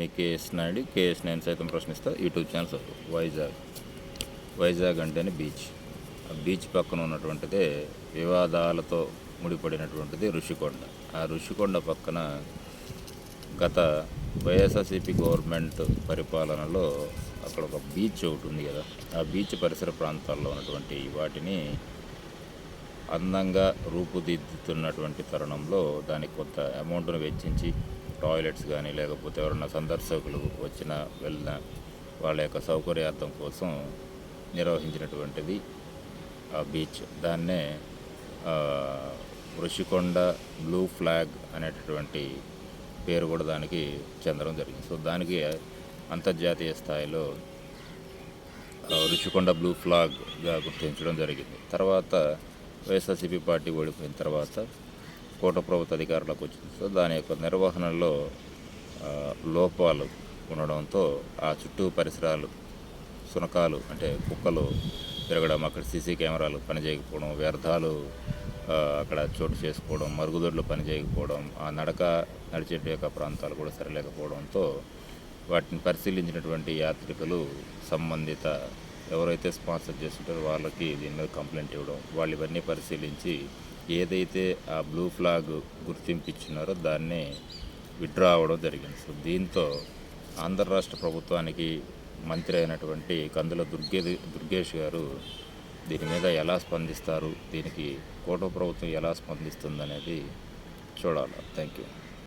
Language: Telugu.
మీ కేఎస్ నాయుడు కేఎస్ నేను సైతం ప్రశ్నిస్తా. YouTube channels Vizag. వైజాగ్ అంటేనే బీచ్. ఆ బీచ్ పక్కన ఉన్నటువంటిదే వివాదాలతో ముడిపడినటువంటిది ఋషికొండ. ఆ ఋషికొండ పక్కన గత వైఎస్ఆర్సీపీ గవర్నమెంట్ పరిపాలనలో అక్కడ ఒక బీచ్ ఒకటి ఉంది కదా. ఆ బీచ్ పరిసర ప్రాంతాల్లో ఉన్నటువంటి వాటిని అందంగా రూపుదిద్దుతున్నటువంటి తరుణంలో దానికి కొంత అమౌంట్ను వెచ్చించి టాయిలెట్స్ కానీ లేకపోతే ఎవరన్నా సందర్శకులు వచ్చిన వెళ్ళిన వాళ్ళ యొక్క సౌకర్యార్థం కోసం నిర్వహించినటువంటిది ఆ బీచ్. దాన్నే ఋషికొండ బ్లూ ఫ్లాగ్ అనేటటువంటి పేరు కూడా దానికి చెందడం జరిగింది. సో దానికి అంతర్జాతీయ స్థాయిలో ఋషికొండ బ్లూ ఫ్లాగ్గా గుర్తించడం జరిగింది. తర్వాత వైఎస్ఆర్సీపీ పార్టీ ఓడిపోయిన తర్వాత కోట ప్రభుత్వ అధికారులకు వచ్చింది. సో దాని యొక్క నిర్వహణలో లోపాలు ఉండడంతో ఆ చుట్టూ పరిసరాలు సునకాలు అంటే కుక్కలు తిరగడం అక్కడ సీసీ కెమెరాలు పనిచేయకపోవడం వ్యర్థాలు అక్కడ చోటు చేసుకోవడం మరుగుదొడ్లు పనిచేయకపోవడం ఆ నడక నడిచే యొక్క ప్రాంతాలు కూడా సరిలేకపోవడంతో వాటిని పరిశీలించినటువంటి యాత్రికులు సంబంధిత ఎవరైతే స్పాన్సర్ చేస్తుంటారో వాళ్ళకి దీని మీద కంప్లైంట్ ఇవ్వడం వాళ్ళు ఇవన్నీ పరిశీలించి ఏదైతే ఆ బ్లూ ఫ్లాగ్ గుర్తింపు ఇచ్చినారో దాన్ని విత్డ్రా అవ్వడం జరిగింది. సో దీంతో ఆంధ్ర రాష్ట్ర ప్రభుత్వానికి మంత్రి అయినటువంటి కందుల దుర్గే దుర్గేష్ గారు దీని మీద ఎలా స్పందిస్తారు? దీనికి కోట ప్రభుత్వం ఎలా స్పందిస్తుంది అనేది చూడాలి. Thank you